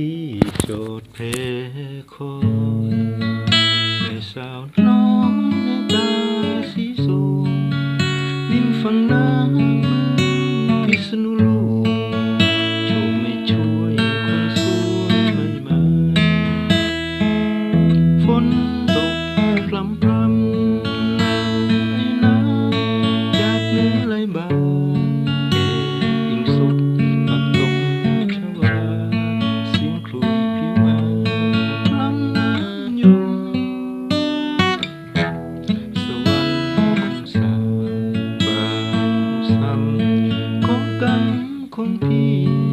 ที่โจทย์เพคอในสาวน้องหนตาสีส้มนิ่มฟังน้ำ 空皮。